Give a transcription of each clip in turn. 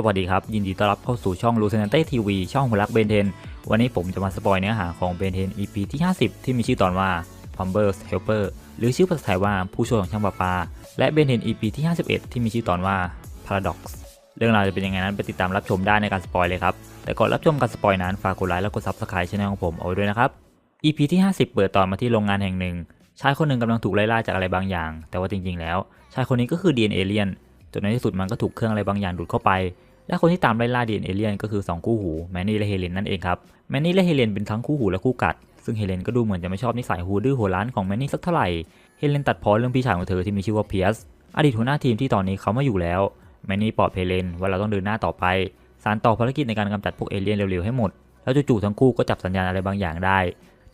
สวัสดีครับ ยินดีต้อนรับเข้าสู่ช่อง l u c i n a n t e TV ช่องหัวรักเบนเทน วันนี้ผมจะมาสปอยเนื้อหาของเบนเทน EP ที่ 50 ที่มีชื่อตอนว่า Plumbers Helper หรือชื่อภาษาไทยว่าผู้ช่วยของช่างประปา และเบนเทน EP ที่ 51 ที่มีชื่อตอนว่า Paradox เรื่องราวจะเป็นยังไงนั้นไปติดตามรับชมได้ในการสปอยเลยครับ แต่ก่อนรับชมการสปอยนั้นฝากกดไลค์และกด Subscribe ช่องของผมเอาไว้ด้วยนะครับ EP ที่ 50 เปิดตอนมาที่โรงงานแห่งหนึ่งชายคนหนึ่งกำลังถูกไล่ล่าจากอะไรบางอย่าง แต่ว่าจริง ๆ แล้ว ชายคนนี้ก็คือ DNA เลียนจนในที่สุดมันก็ถูกเครื่องอะไรบางอย่างดูดเข้าไป และคนที่ตามไล่ล่า DNA เอเลียนก็คือ 2 คู่หูแมนนี่และเฮเลนนั่นเองครับแมนนี่และเฮเลนเป็นทั้งคู่หูและคู่กัด ซึ่งเฮเลนก็ดูเหมือนจะไม่ชอบนิสัยหูดื้อหัวร้านของแมนนี่สักเท่าไหร่เฮเลนตัดพ้อเรื่องพี่ชายของเธอที่มีชื่อว่าเพียสอดีตหัวหน้าทีมที่ตอนนี้เขาไม่อยู่แล้วแมนนี่ปลอบเฮเลนว่าเราต้องเดินหน้าต่อไป สารต่อภารกิจในการกำจัดพวกเอเลี่ยนเร็วๆให้หมด แล้วจู่ๆทั้งคู่ก็จับสัญญาณอะไรบางอย่างได้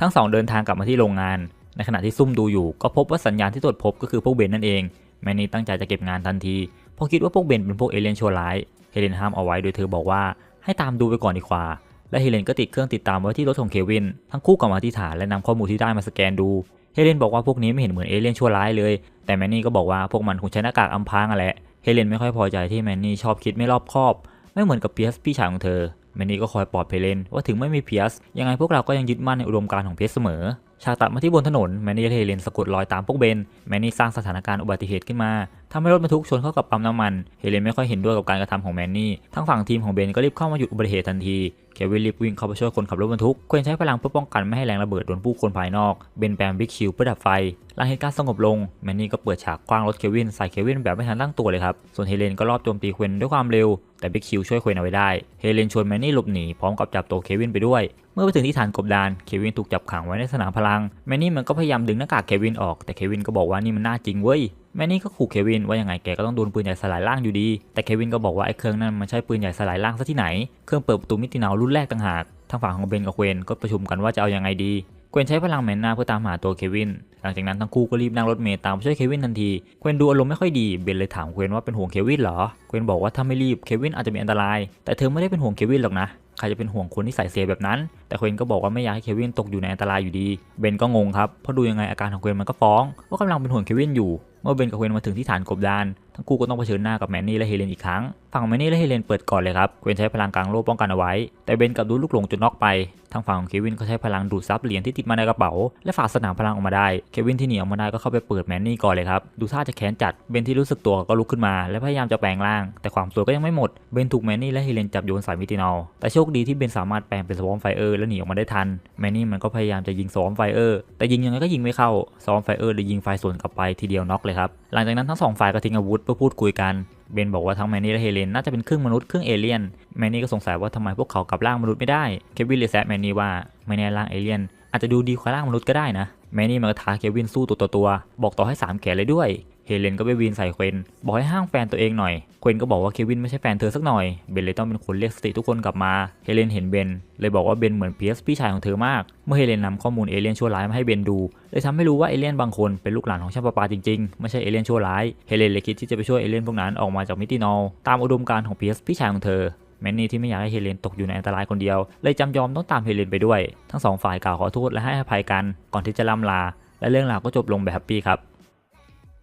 ทั้งสองเดินทางกลับมาที่โรงงาน ในขณะที่ซุ่มดูอยู่ก็พบว่าสัญญาณที่ตรวจพบก็คือพวกเบนนั่นเอง แมนนี่ตั้งใจจะเก็บงานทันที เพราะคิดว่าพวกเบนเป็นพวกเอเลี่ยนชั่วร้าย เฮเลนห้ามเอาไว้โดยเธอบอกว่าให้ตามดูไปก่อนดีกว่า และเฮเลนก็ติดเครื่องติดตามไว้ที่รถของเควิน ทั้งคู่กลับมาที่ฐานและนำข้อมูลที่ได้มาสแกนดู เฮเลนบอกว่าพวกนี้ไม่เห็นเหมือนเอเลี่ยนชั่วร้ายเลย แต่แมนนี่ก็บอกว่าพวกมันคงใช้หน้ากากอำพรางอะแหละ เฮเลนไม่ค่อยพอใจที่แมนนี่ชอบคิดไม่รอบคอบ ไม่เหมือนกับเพียสพี่ชายของเธอ แมนนี่ก็คอยปลอบเฮเลนว่าถึงไม่มีเพียสยังไงพวกเราก็ยังยึดมั่นในอุดมการณ์ของเพียสเสมอ ฉากตัดมาที่บนถนนแมนนี่และเทเลนสะกดรอยตามพวกเบนแมนนี่สร้างสถานการณ์อุบัติเหตุขึ้นมา ทำให้รถบรรทุกชนเข้ากับปั๊มน้ำมัน เฮเลนไม่ค่อยเห็นด้วยกับการกระทำของแมนนี่ ทั้งฝั่งทีมของเบนก็รีบเข้ามาหยุดอุบัติเหตุทันที เควินรีบวิ่งเข้าไปช่วยคนขับรถบรรทุก เควนใช้พลังเพื่อป้องกันไม่ให้แรงระเบิดโดนผู้คนภายนอก เบนแปลงบิ๊กชิลเพื่อดับไฟ หลังเหตุการณ์สงบลง แมนนี่ก็เปิดฉากคว้างรถเควินใส่เควินแบบไม่ทันตั้งตัวเลยครับ ส่วนเฮเลนก็รอบโจมตีเควนด้วยความเร็ว แต่บิ๊กชิลช่วยเควนเอาไว้ได้ เฮเลนชวนแมนนี่หลบหนีพร้อมกับจับตัวเควินไปด้วย เมื่อไปถึงที่ฐานกบดาน เควินถูกจับขังไว้ในสนามพลัง แมนนี่มันก็พยายามดึงหน้ากากเควินออก แต่เควินก็บอกว่านี่มันน่าจริงเว้ย แมนนี่ก็ขู่เควินว่ายังไงแกก็ต้องโดนปืนใหญ่สลายร่างอยู่ดี แต่เควินก็บอกว่าไอ้เครื่องนั้นมันใช่ปืนใหญ่สลายร่างซะที่ไหน เครื่องเปิดประตูมิติเนารุ่นแรกต่างหาก ทางฝั่งของเบนกับเควนก็ประชุมกันว่าจะเอายังไงดี เควนใช้พลังแมนนาเพื่อตามหาตัวเควิน หลังจากนั้นทั้งคู่ก็รีบนั่งรถเมล์ตามไปช่วยเควินทันที เควนดูอารมณ์ไม่ค่อยดี เบนเลยถามเควนว่าเป็นห่วงเควินเหรอ เควนบอกว่าถ้าไม่รีบเควินอาจจะมีอันตราย แต่เธอไม่ได้เป็นห่วงเควินหรอกนะ ใครจะเป็นห่วงคนที่ใส่เสียแบบนั้น แต่เควนก็บอกว่าไม่อยากให้เควินตกอยู่ในอันตรายอยู่ดีเบนก็งงครับเพราะดูยังไงอาการของเควนมันก็ฟ้องว่ากำลังเป็นห่วงเควินอยู่เมื่อเบนกับเควนมาถึงที่ฐานกบดานทั้งคู่ก็ต้องเผชิญหน้ากับแมนนี่และเฮเลนอีกครั้งฝั่งแมนนี่และเฮเลนเปิดก่อนเลยครับเควนใช้พลังกลางโลกป้องกันเอาไว้ แต่เบนกับดูลูกหลงจนน็อกไป ทางฝั่งของเควินก็ใช้พลังดูดซับเหรียญที่ติดมาในกระเป๋า และฝาสนามพลังออกมาได้ เควินที่หนีออกมาได้ก็เข้าไปเปิดแมนนี่ก่อนเลยครับ ดูท่าจะแค้นจัด เบนที่รู้สึกตัวก็ลุกขึ้นมาและพยายามจะแปลงร่าง แต่ความสวยก็ยังไม่หมด เบนถูกแมนนี่และเฮเลนจับโยนใส่มิตินอล แต่โชคดีที่เบนสามารถแปลงเป็นสวอมไฟเออร์และหนีออกมาได้ทัน แมนนี่มันก็พยายามจะยิงสวอมไฟเออร์ แต่ยิงยังไงก็ยิงไม่เข้า สวอมไฟเออร์เลยยิงไฟสวนกลับไปทีเดียวน็อกเลยครับ หลังจากนั้นทั้งสองฝ่ายก็ทิ้งอาวุธเพื่อพูดคุยกันเบนบอกว่าทั้งแมนนี่และเฮเลนน่าจะเป็นครึ่งมนุษย์ครึ่งเอเลี่ยนแมนนี่ก็สงสัยว่าทำไมพวกเขากลับร่างมนุษย์ไม่ได้เควินเลยแซะแมนนี่ว่าไม่แน่ร่างเอเลี่ยนอาจจะดูดีกว่าร่างมนุษย์ก็ได้นะแมนนี่มันก็ท้าเควินสู้ตัวต่อตัว บอกต่อให้สามแขนเลยด้วย เฮเลนก็ไปวีนใส่เควนบอกให้ห้างแฟนตัวเองหน่อย เควนก็บอกว่าเควินไม่ใช่แฟนเธอสักหน่อย เบนเลยต้องเป็นคนเรียกสติทุกคนกลับมา เฮเลนเห็นเบนเลยบอกว่าเบนเหมือนเพียสพี่ชายของเธอมาก เมื่อเฮเลนนำข้อมูลเอเลี่ยนชั่วร้ายมาให้เบนดูเลยทำให้รู้ว่าเอเลี่ยนบางคนเป็นลูกหลานของชาประปาจริงๆ ไม่ใช่เอเลี่ยนชั่วร้าย เฮเลนเลยคิดที่จะไปช่วยเอเลี่ยนพวกนั้นออกมาจากมิตินอลตามอุดมการณ์ของเพียสพี่ชายของเธอแมนนี่ที่ไม่อยากให้เฮเลนตกอยู่ในอันตรายคนเดียว เลยจำยอมต้องตามเฮเลนไปด้วย ทั้งสองฝ่ายกล่าวขอโทษและให้อภัยกัน ก่อนที่จะล่ำลา และเรื่องราวก็จบลงแบบแฮปปี้ครับ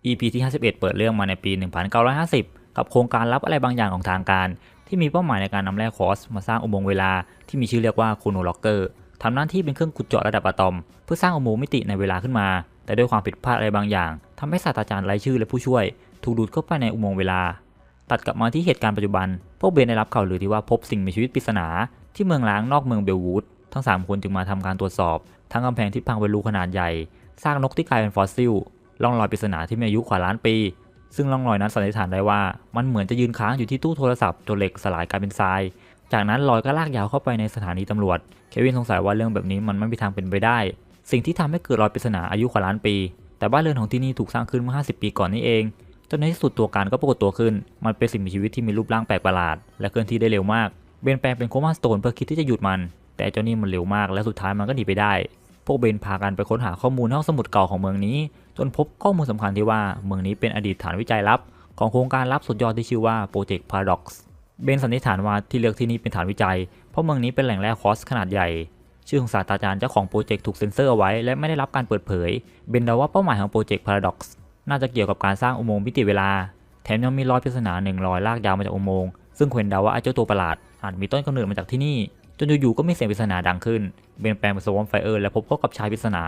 EP ที่ 51 เปิดเรื่องมาในปี 1950 กับโครงการลับอะไรบางอย่างของทางการ ที่มีเป้าหมายในการนำแร่คอสมาสร้างอุโมงค์เวลาที่มีชื่อเรียกว่าโคโนล็อกเกอร์ทำหน้าที่เป็นเครื่องขุดเจาะระดับอะตอม เพื่อสร้างอุโมงค์มิติในเวลาขึ้นมา แต่ด้วยความผิดพลาดอะไรบางอย่างทำให้ศาสตราจารย์ไร้ชื่อและผู้ช่วย ถูกดูดเข้าไปในอุโมงค์เวลา ตัดกลับมาที่เหตุการณ์ปัจจุบัน พวกเบนได้รับข่าวลือที่ว่าพบสิ่งมีชีวิตปริศนา ที่เมืองล้างนอกเมืองเบลวูด ทั้ง 3 คนจึงมาทำการตรวจสอบ ทั้งกำแพงที่พังเป็นรูขนาดใหญ่ซากนกที่กลายเป็นฟอสซิล ร่องรอยปริศนาที่มีอายุกว่าล้านปี ซึ่งร่องรอยนั้นสันนิษฐานได้ว่า มันเหมือนจะยืนค้างอยู่ที่ตู้โทรศัพท์จนเหล็กสลายกลายเป็นทราย จากนั้นรอยก็ลากยาวเข้าไปในสถานีตำรวจ เควินสงสัยว่าเรื่องแบบนี้มันไม่มีทางเป็นไปได้ สิ่งที่ทำให้เกิดรอยปริศนาอายุกว่าล้านปี แต่บ้านเรือนของที่นี่ถูกสร้างขึ้นเมื่อ 50 ปีก่อนนี่เองจนในที่สุดตัวการก็ปรากฏตัวขึ้น มันเป็นสิ่งมีชีวิตที่มีรูปร่างแปลกประหลาด และเคลื่อนที่ได้เร็วมาก เบนแปลงเป็นโคมาสโตนเพื่อคิดที่จะหยุดมัน แต่เจ้านี่มันเร็วมากและสุดท้ายมันก็หนีไปได้ พวกเบนพากันไปค้นหาข้อมูลห้องสมุดเก่าของเมืองนี้ จนพบข้อมูลสำคัญที่ว่าเมืองนี้เป็นอดีตฐานวิจัยลับ ของโครงการลับสุดยอดที่ชื่อว่าโปรเจกต์ Paradox เบนสันนิษฐานว่าที่เลือกที่นี่เป็นฐานวิจัย เพราะเมืองนี้เป็นแหล่งแร่คอสขนาดใหญ่ ชื่อของศาสตราจารย์เจ้าของโปรเจกต์ถูกเซ็นเซอร์เอาไว้และไม่ได้รับการเปิดเผย เบนเดาว่าเป้าหมายของโปรเจกต์ Paradox น่าจะเกี่ยวกับการสร้างอุโมงค์มิติเวลา แถมยังมีรอยปริศนาหนึ่งรอยลากยาวมาจากอุโมงค์ซึ่งเควนเดาว่าไอ้เจ้าตัวประหลาดอาจมีต้นกำเนิดมาจากที่นี่จนอยู่ๆก็มีเสียงปริศนาดังขึ้น เบนแปลงเป็นสวอมไฟเออร์และพบเข้ากับชายปริศนา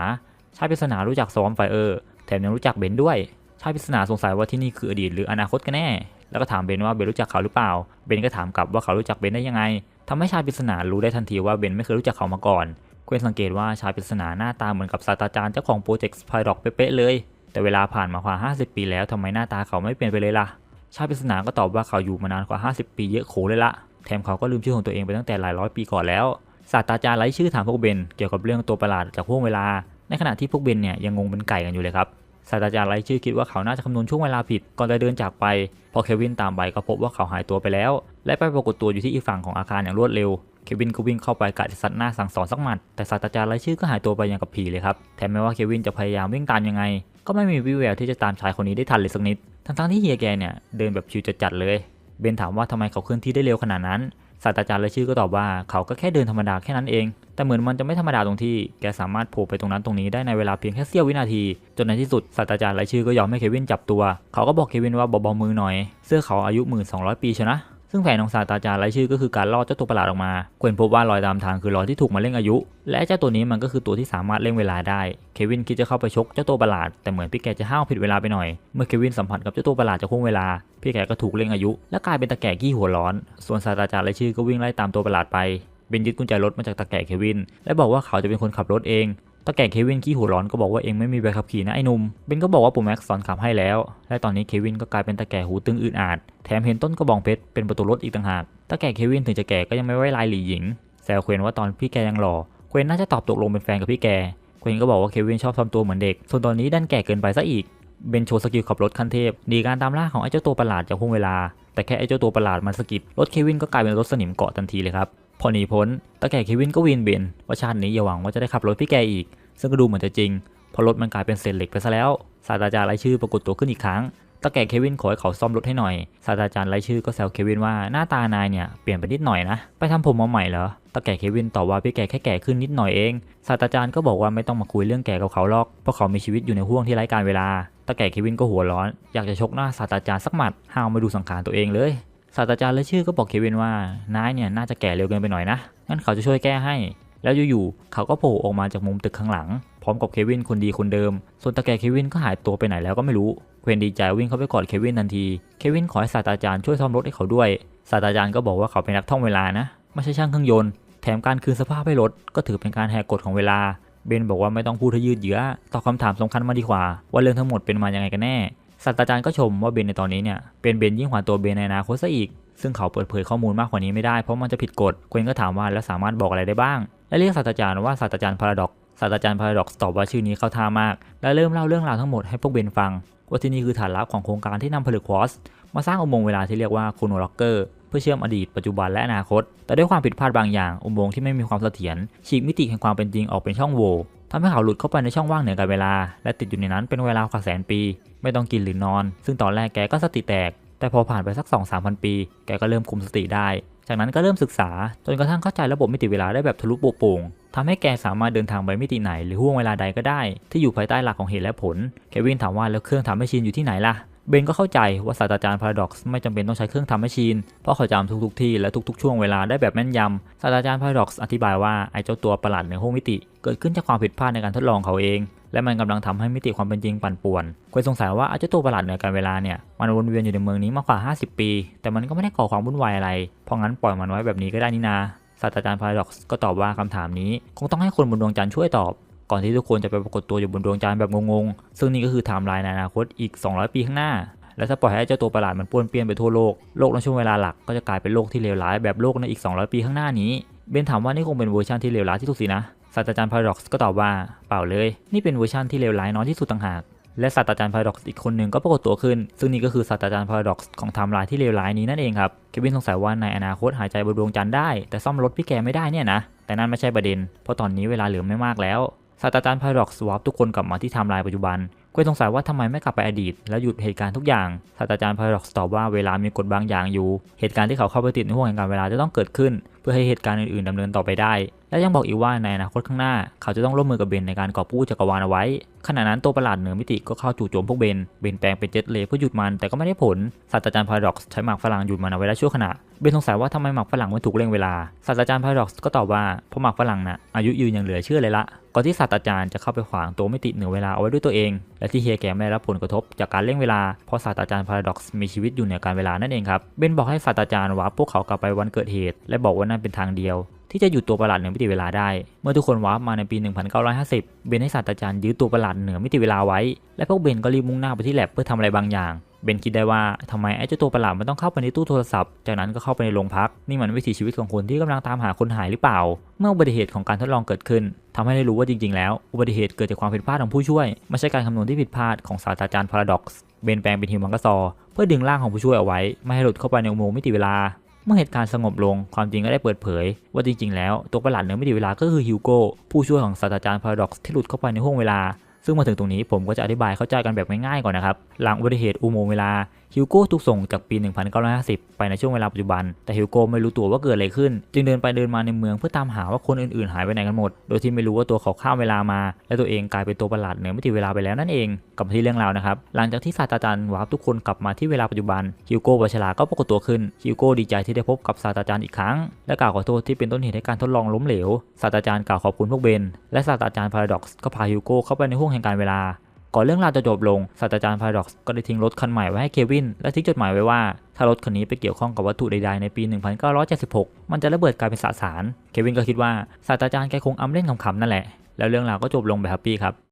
ชายปริศนารู้จักสวอมไฟเออร์ แถมยังรู้จักเบนด้วยชายปริศนาสงสัยว่าที่นี่คืออดีตหรืออนาคตกันแน่ แล้วก็ถามเบนว่าเบนรู้จักเขาหรือเปล่า เบนก็ถามกลับว่าเขารู้จักเบนได้ยังไงทำให้ชายปริศนารู้ได้ทันทีว่าเบนไม่เคยรู้จักเขามาก่อนเควนสังเกตว่าชายปริศนาหน้าตาเหมือนกับศาสตราจารย์เจ้าของโปรเจกต์สไปดอกเป๊ะเลย แต่เวลาผ่านมากว่า 50 ปีแล้วทำไมหน้าตาเขาไม่เปลี่ยนไปเลยล่ะ ชายปริศนาก็ตอบว่าเขาอยู่มานานกว่า 50 ปีเยอะโขเลยละแถมเขาก็ลืมชื่อของตัวเองไปตั้งแต่หลายร้อยปีก่อนแล้วศาสตราจารย์ไร้ชื่อถามพวกเบนเกี่ยวกับเรื่องตัวประหลาดจากห่วงเวลา ในขณะที่พวกเบนเนี่ยยังงงเป็นไก่กันอยู่เลยครับศาสตราจารย์ไรชื่อคิดว่าเขาน่าจะคำนวณช่วงเวลาผิดก่อนจะเดินจากไป พอเควินตามไปก็พบว่าเขาหายตัวไปแล้ว และไปปรากฏตัวอยู่ที่อีกฝั่งของอาคารอย่างรวดเร็ว เควินก็วิ่งเข้าไปกะจะซัดหน้าสั่งสอนสักหมัด แต่ศาสตราจารย์ไรชื่อก็หายตัวไปอย่างกับผีเลยครับแถมแม้ว่าเควินจะพยายามวิ่งตามยังไง ก็ไม่มีวิแววที่จะตามชายคนนี้ได้ทันเลยสักนิด ทั้งๆที่เฮียแกเนี่ยเดินแบบชิวจัดๆเลย เบนถามว่าทำไมเขาเคลื่อนที่ได้เร็วขนาดนั้น ศาสตราจารย์ไร้ชื่อก็ตอบว่าเขาก็แค่เดินธรรมดาแค่นั้นเอง แต่เหมือนมันจะไม่ธรรมดาตรงที่แกสามารถโผล่ไปตรงนั้นตรงนี้ได้ในเวลาเพียงแค่เสี้ยววินาที จนในที่สุดศาสตราจารย์ไรชื่อก็ยอมให้เควินจับตัว เขาก็บอกเควินว่าเบาๆมือหน่อย เสื้อเขาอายุ1200ปีชนะ ซึ่งแผนของศาสตราจารย์ไร้ชื่อก็คือการล่อเจ้าตัวประหลาดออกมาเควนพบว่ารอยตามทางคือรอยที่ถูกมาเร่งอายุ และเจ้าตัวนี้มันก็คือตัวที่สามารถเร่งเวลาได้ เควินคิดจะเข้าไปชกเจ้าตัวประหลาด แต่เหมือนพี่แกจะห้าวผิดเวลาไปหน่อย เมื่อเควินสัมผัสกับเจ้าตัวประหลาดจากห่วงเวลา พี่แกก็ถูกเร่งอายุ และกลายเป็นตะแก่กี้หัวร้อน ส่วนศาสตราจารย์ไร้ชื่อก็วิ่งไล่ตามตัวประหลาดไปเบนยึดกุญแจรถมาจากตะแก่เควิน และบอกว่าเขาจะเป็นคนขับรถเอง ตะแก่เควินขี้หัวร้อนก็บอกว่าเองไม่มีใบขับขี่นะไอ้นุ่มเบนก็บอกว่าปู่แม็กซ์สอนขับให้แล้ว และตอนนี้เควินก็กลายเป็นตะแก่หูตึงอืดอาดแถมเห็นต้นกระบองเพชรเป็นประตูรถอีกต่างหากตะแก่เควินถึงจะแก่ก็ยังไม่ไว้ลายหลีหญิงแซวเควนว่าตอนพี่แกยังหล่อเควนน่าจะตอบตกลงเป็นแฟนกับพี่แกเควนก็บอกว่าเควินชอบทำตัวเหมือนเด็ก ส่วนตอนนี้ดันแก่เกินไปซะอีกเบนโชว์สกิลขับรถขั้นเทพหนีการตามล่าของไอ้เจ้าตัวประหลาดจากห่วงเวลา แต่แค่ไอ้เจ้าตัวประหลาดมันสะกิดรถเควินก็กลายเป็นรถสนิมเกาะทันทีเลยครับ อหนีพ้นตะแก่เควินก็วีนเบนว่าชาตินี้อย่าหวังว่าจะได้ขับรถพี่แกอีก ซึ่งก็ดูเหมือนจะจริงเพราะรถมันกลายเป็นเศษเหล็กไปซะแล้วศาสตราจารย์ไร้ชื่อปรากฏตัวขึ้นอีกครั้งตะแก่เควินขอให้เขาซ่อมรถให้หน่อยศาสตราจารย์ไร้ชื่อก็แซวเควินว่าหน้าตานายเนี่ยเปลี่ยนไปนิดหน่อยนะไปทำผมมาใหม่เหรอตะแก่เควินตอบว่าพี่แกแค่แก่ขึ้นนิดหน่อยเองศาสตราจารย์ก็บอกว่าไม่ต้องมาคุยเรื่องแก่กับเขาหรอกเพราะเขามีชีวิตอยู่ในห่วงที่ไร้การเวลาตะแก่เควินก็หัวร้อน อยากจะชกหน้าศาสตราจารย์สักหมัดห้าวมาดูสังขารตัวเองเลย ศาสตราจารย์ไร้ชื่อก็บอกเควินว่านายเนี่ยน่าจะแก่เร็วเกินไปหน่อยนะงั้นเขาจะช่วยแก้ให้ แล้วอยู่ๆเขาก็โผล่ออกมาจากมุมตึกข้างหลัง พร้อมกับเควินคนดีคนเดิม ส่วนตาแก่เควินก็หายตัวไปไหนแล้วก็ไม่รู้เควินดีใจวิ่งเข้าไปกอดเควินทันทีเควินขอให้ศาสตราจารย์ช่วยซ่อมรถให้เขาด้วยศาสตราจารย์ก็บอกว่าเขาเป็นนักท่องเวลานะไม่ใช่ช่างเครื่องยนต์แถมการคืนสภาพให้รถก็ถือเป็นการแหกกฎของเวลาเบนบอกว่าไม่ต้องพูดให้ยืดเยื้อตอบคำถามสำคัญมาดีกว่า ว่าเรื่องทั้งหมดเป็นมายังไงกันแน่ ศาสตราจารย์ก็ชมว่าเบนในตอนนี้เนี่ยเป็นเบนยิ่งกว่าตัวเบนในอนาคตซะอีก ซึ่งเขาเปิดเผยข้อมูลมากกว่านี้ไม่ได้เพราะมันจะผิดกฎ เควินก็ถามว่าแล้วสามารถบอกอะไรได้บ้าง และเรียกศาสตราจารย์ว่าศาสตราจารย์พาราดอกศาสตราจารย์พาราดอกตอบว่าชื่อนี้เข้าท่ามาก และเริ่มเล่าเรื่องราวทั้งหมดให้พวกเบนฟังว่าที่นี่คือฐานลับของโครงการที่นำผลึกควอสมาสร้างอุโมงค์เวลาที่เรียกว่าคูโนล็อกเกอร์เพื่อเชื่อมอดีตปัจจุบันและอนาคต แต่ด้วยความผิดพลาดบางอย่างอุโมงค์ที่ไม่มีความเสถียรฉีกมิติแห่งความเป็นจริงออกเป็นช่องโหว่ ทำให้เขาหลุดเข้าไปในช่องว่างเหนือการเวลา และติดอยู่ในนั้นเป็นเวลากว่าแสนปี ไม่ต้องกินหรือนอน ซึ่งตอนแรกแกก็สติแตก แต่พอผ่านไปสัก2 3 0 0 0 ปี แกก็เริ่มคุมสติได้ จากนั้นก็เริ่มศึกษา จนกระทั่งเข้าใจระบบมิติเวลาได้แบบทะลุโปร่งทำให้แกสามารถเดินทางไปมิติไหนหรือห่วงเวลาใดก็ได้ ที่อยู่ภายใต้หลักของเหตุและผล เควินถามว่าแล้วเครื่องทำให้ชินอยู่ที่ไหนล่ะ เบนก็เข้าใจว่าศาสตราจารย์พาราด็อกซ์ไม่จำเป็นต้องใช้เครื่องทำให้ชินเพราะเขาจำทุกๆที่และทุกๆ ช่วงเวลาได้แบบแม่นยำศาสตราจารย์พาราด็อกซ์อธิบายว่าไอ้เจ้าตัวประหลาดในห้วงมิติ เกิดขึ้นจากความผิดพลาดในการทดลองเขาเอง และมันกำลังทำให้มิติความเป็นจริงปั่นป่วนเควรสงสัยว่าไอ้เจ้าตัวประหลาดเหนือการเวลาเนี่ยมันวนเวียนอยู่ในเมืองนี้มากกว่า 50 ปี แต่มันก็ไม่ได้ก่อความวุ่นวายอะไร เพราะงั้นปล่อยมันไว้แบบนี้ก็ได้นี่นาศาสตราจารย์พาราด็อกซ์ก็ตอบว่าคำถามนี้ คงต้องให้คนบนดวงจันทร์ช่วยตอบ ก่อนที่ทุกคนจะไปปรากฏตัวอยู่บนดวงจันทร์แบบงงๆ ซึ่งนี่ก็คือไทม์ไลน์ในอนาคตอีก 200 ปีข้างหน้า และถ้าปล่อยให้เจ้าตัวประหลาดมันป้วนเปี้ยนไปทั่วโลก โลกในช่วงเวลาหลักก็จะกลายเป็นโลกที่เลวร้ายแบบโลกในอีก 200 ปีข้างหน้านี้ เบนถามว่านี่คงเป็นเวอร์ชันที่เลวร้ายที่สุดสินะ ศาสตราจารย์พาราดอกซ์ก็ตอบว่า เปล่าเลย นี่เป็นเวอร์ชันที่เลวร้ายน้อยที่สุดต่างหาก และศาสตราจารย์พาราดอกซ์อีกคนหนึ่งก็ปรากฏตัวขึ้น ซึ่งนี่ก็คือศาสตราจารย์พาราดอกซ์ของไทม์ไลน์ที่เลวร้ายนี้นั่นเองครับ เควินสงสัยว่าในอนาคตหายใจบนดวงจันทร์ได้ แต่ซ่อมรถพี่แกไม่ได้เนี่ยนะแต่นั่นไม่ใช่ประเด็น เพราะตอนนี้เวลาเหลือไม่มากแล้ว ศาสตราจารย์พาราดอกซ์วาร์ปทุกคนกลับมาที่ไทม์ไลน์ปัจจุบันเควินสงสัยว่าทำไมไม่กลับไปอดีต แล้วหยุดเหตุการณ์ทุกอย่างศาสตราจารย์พาราดอกตอบว่าเวลามีกฎบางอย่างอยู่ เหตุการณ์ที่เขาเข้าไปติดในห่วงแห่งการเวลาจะต้องเกิดขึ้น เพื่อให้เหตุการณ์อื่นๆดำเนินต่อไปได้ และยังบอกอีกว่าในอนาคตข้างหน้า เขาจะต้องร่วมมือกับเบนในการกอบกู้จักรวาลเอาไว้ ขณะนั้นตัวประหลาดเหนือมิติก็เข้าจู่โจมพวกเบน เบนแปลงเป็นเจ็ตเลยเพื่อหยุดมันแต่ก็ไม่ได้ผลศาสตราจารย์พาราด็อกใช้หมากฝรั่งหยุดมันเอาไว้ได้ชั่วขณะ เบนสงสัยว่าทำไมหมากฝรั่งไม่ถูกเร่งเวลาศาสตราจารย์พาราด็อกซ์ก็ตอบว่าเพราะหมากฝรั่งน่ะอายุยืนอย่างเหลือเชื่อเลยละก่อนที่ศาสตราจารย์จะเข้าไปขวางตัวมิติดเหนือเวลาเอาไว้ด้วยตัวเอง และที่เฮียแกไม่ได้รับผลกระทบจากการเร่งเวลาเพราะศาสตราจารย์พาราด็อกซ์มีชีวิตอยู่เหนือการเวลานั่นเองครับเบนบอกให้ศาสตราจารย์วาพวกเขากลับไปวันเกิดเหตุ และบอกว่านั่นเป็นทางเดียว ที่จะหยุดตัวประหลาดเหนือมิติเวลาได้ เมื่อทุกคนวาร์ปมาในปี 1950 เบนให้ศาสตราจารย์ยื้อตัวประหลาดเหนือมิติเวลาไว้ และพวกเบนก็รีบมุ่งหน้าไปที่แลบเพื่อทำอะไรบางอย่างเบนคิดได้ว่าทำไมไอ้เจ้าตัวประหลาดมันต้องเข้าไปในตู้โทรศัพท์ จากนั้นก็เข้าไปในโรงพัก นี่มันวิถีชีวิตของคนที่กำลังตามหาคนหายหรือเปล่า เมื่ออุบัติเหตุของการทดลองเกิดขึ้นทำให้ได้รู้ว่าจริงๆ แล้ว อุบัติเหตุเกิดจากความผิดพลาดของผู้ช่วยไม่ใช่การคำนวณที่ผิดพลาดของศาสตราจารย์พาราด็อกซ์ เบนแปลงเป็นฮิวมังกซอ เพื่อดึงร่างของผู้ช่วยเอาไว้ ไม่ให้หลุดเข้าไปในอุโมงค์มิติเวลา เมื่อเหตุการณ์สงบลงความจริงก็ได้เปิดเผย ว่าจริงๆ แล้วตัวประหลาดเหนือไม่ดีเวลาก็คือฮิวโก้ผู้ช่วยของศาสตราจารย์พาราดอกซ์ที่หลุดเข้าไปในห้วงเวลา ซึ่งมาถึงตรงนี้ผมก็จะอธิบายเข้าใจกันแบบง่ายๆก่อนนะครับหลังอุบัติเหตุอุโมงค์เวลา ฮิวโก้ถูกส่งจากปี 1950 ไปในช่วงเวลาปัจจุบัน แต่ฮิวโก้ไม่รู้ตัวว่าเกิดอะไรขึ้น จึงเดินไปเดินมาในเมืองเพื่อตามหาว่าคนอื่นๆ หายไปไหนกันหมด โดยที่ไม่รู้ว่าตัวเขาข้ามเวลามา และตัวเองกลายเป็นตัวประหลาดเหนือมิติเวลาไปแล้วนั่นเอง กลับมาที่เรื่องราวนะครับ หลังจากที่ศาสตราจารย์วาร์ปทุกคนกลับมาที่เวลาปัจจุบัน ฮิวโก้วัชราก็ปรากฏตัวขึ้น ฮิวโก้ดีใจที่ได้พบกับศาสตราจารย์อีกครั้ง และกล่าวขอโทษที่เป็นต้นเหตุให้การทดลองล้มเหลว ศาสตราจารย์กล่าวขอบคุณพวกเบน และศาสตราจารย์พาราด็อกซ์ก็พาฮิวโก้เข้าไปในห้วงแห่งการเวลา ก่อนเรื่องราวจะจบลงศาสตราจารย์พาราด็อกซ์ก็ได้ทิ้งรถคันใหม่ไว้ให้เควิน และทิ้งจดหมายไว้ว่า ถ้ารถคันนี้ไปเกี่ยวข้องกับวัตถุใดๆในปี 1976 มันจะระเบิดกลายเป็นสสาร เควินก็คิดว่าศาสตราจารย์แกคงอำเล่นขำๆนั่นแหละ แล้วเรื่องราวก็จบลงแบบแฮปปี้ครับ